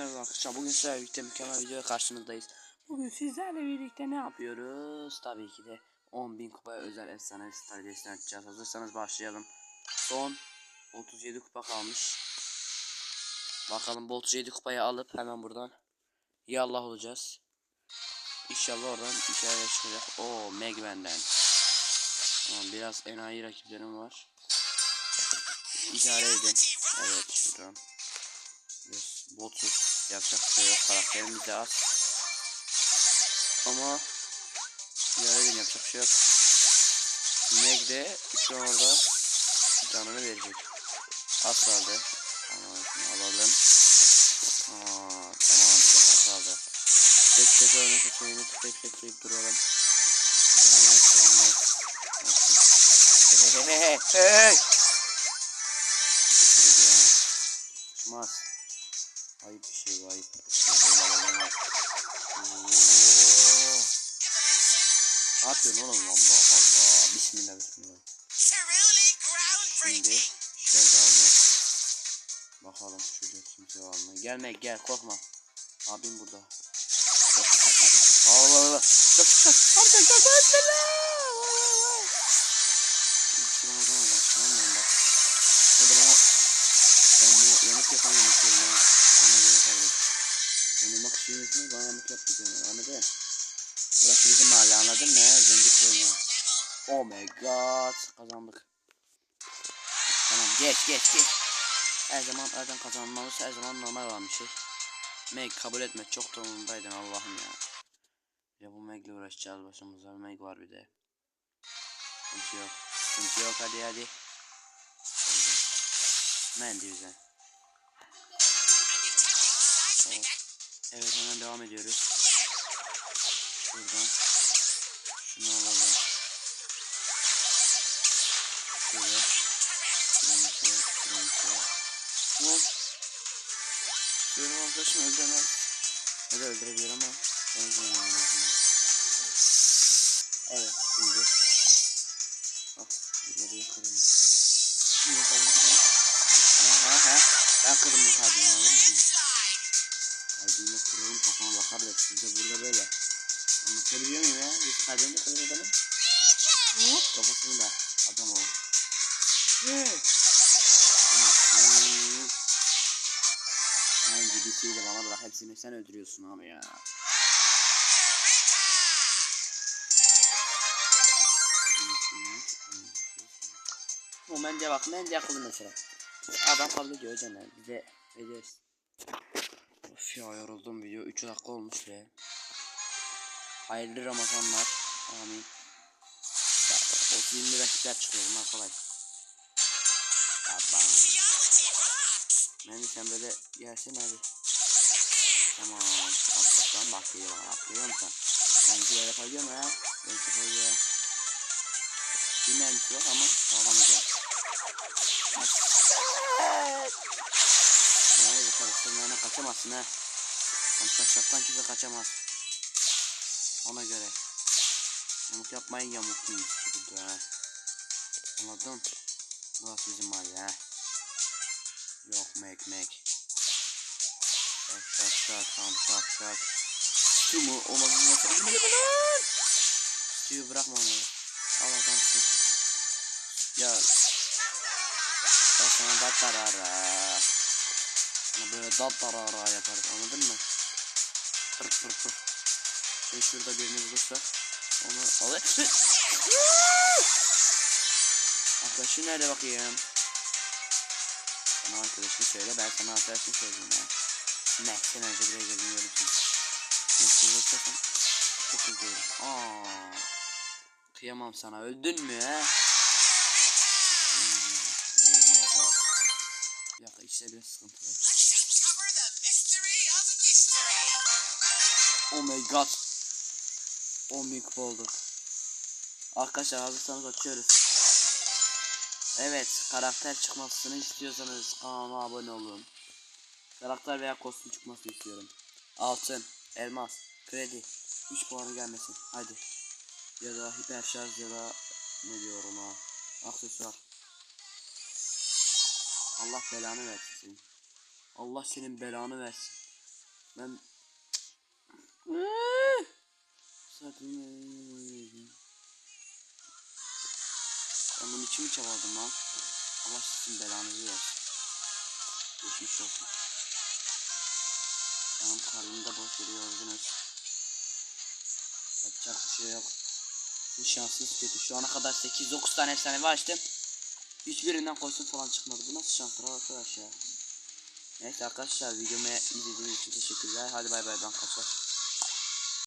merhaba arkadaşlar. Bugün sizlerle birlikte mükemmel video karşınızdayız. Bugün sizlerle birlikte ne yapıyoruz? Tabii ki de 10.000 kupaya özel efsane desteği açacağız. Hazırsanız başlayalım. Son 37 kupa kalmış. Bakalım bu 37 kupayı alıp hemen buradan yallah olacağız. İnşallah oradan bir şeyler çıkacak. Oo Megman'den. Tamam biraz enayi rakiplerim var. İdare edin. Evet şuradan. Biz botuz yapacak bir şey yok karakterimiz de az. Ama edin yapacak bir şey yok. Meg de şu an orada canını verecek. Kaldı. Tamam şunu alalım. Aa, tamam çok az kaldı. Tek tek oynasa şeyini tıklayıp tıklayıp duralım. Devam et devam et. Olsun. Hey hey hey hey hey. Kırıcı ha. Çıkmaz. Ne yapıyorsun oğlum Allah Allah. Bismillah bismillah. Şimdi işler daha zor. Bakalım şurada kimse var mı? Gelme gel korkma. Abim burada. Allah Allah. Çok çok çok çok Bismillah. Şuna adama bak. Şuna bak. Hadi bana. Ben bu yanık yapan yanıklarım ha. Oynamak istiyorsan bana yanık yapmayacaksın. Anladın? Burası bizim mahalle anladın mı? Zengi oynuyor. Oh my god. Kazandık. Tamam geç geç geç. Her zaman zaten kazanmalıysa her zaman normal olan bir şey. Meg kabul etme çok da umurumdaydın Allah'ım ya. Ya bu Meg'le uğraşacağız başımıza. Meg var bir de. Sıkıntı yok. Sıkıntı yok hadi hadi. Oldu. Mendi güzel. Evet. hemen devam ediyoruz. Şuradan. Şunu alalım. Şöyle. Kraliçe, kraliçe. Bu. Benim arkadaşım öldüremez. Ya da öldürebilir ama. En azından. Evet şimdi. Bak burada bir kırılım. Şimdi kırılım. Ha ha ha. Ben mısın? Kalbimle kırılım kafama bakar da siz de burada böyle. Anlatabiliyor muyum ya? Biz kalbimle kırılım adamın. Hop kafasını da adam ol. En gibisiyi de bana bırak hepsini sen öldürüyorsun abi ya. O mende bak mende akıllı mesela. Adam kabul ediyor hocam bize ediyoruz. Of ya yoruldum video 3 dakika olmuş be. Hayırlı Ramazanlar. Amin. Ya, o 20 rakipler çıkıyor bunlar kolay. Ben de sen böyle gelsin hadi. Tamam. Atlasam bak iyi bak atlıyor musun? Sanki böyle yapabiliyor mu ya? Belki yapabiliyor. Bir şey yok ama sağlam hocam. Bu karıştırmayana kaçamazsın ha. Konuşacaktan kimse kaçamaz. Ona göre. Yamuk yapmayın yamuk değil. Burada ha. Anladın? Burası bizim mahalle ha. Yok mek mek. Şak şak şak tam şak şak. Stu mu? Olmadığını lan? Stu'yu bırakma onu. Al adamsın. Ya. Ben sana da tarara. Sana böyle da tarara yaparız anladın mı? Pır pır pır. Şimdi şurada birini bulursak onu al. Arkadaşın nerede bakayım? Sana arkadaşını söyle ben sana arkadaşını söyleyeyim ya. Ne? Sen önce buraya gelin görürsün. Nasıl bulursan çok üzülüyorum. Aa. Kıyamam sana öldün mü he? Hmm. Bir dakika işte biraz sıkıntılı. Oh my god. 10.000 kupa olduk. Arkadaşlar hazırsanız açıyoruz. Evet karakter çıkmasını istiyorsanız kanalıma abone olun. Karakter veya kostüm çıkması istiyorum. Altın, elmas, kredi. 3 puanı gelmesin. Hadi. Ya da hiper şarj ya da ne diyor ona. Aksesuar. Allah belanı versin. Allah senin belanı versin. Ben Ben bunun için mi çabaladım lan? Allah sizin belanızı versin. Geçmiş olsun. Benim karnımı da boş yere yordunuz. Yapacak bir şey yok. Sizin şansınız kötü. Şu ana kadar 8-9 tane efsanevi açtım. Hiçbirinden koysun falan çıkmadı. Bu nasıl şanslar arkadaş ya? Neyse arkadaşlar videomu izlediğiniz için teşekkürler. Hadi bay bay ben kaçar.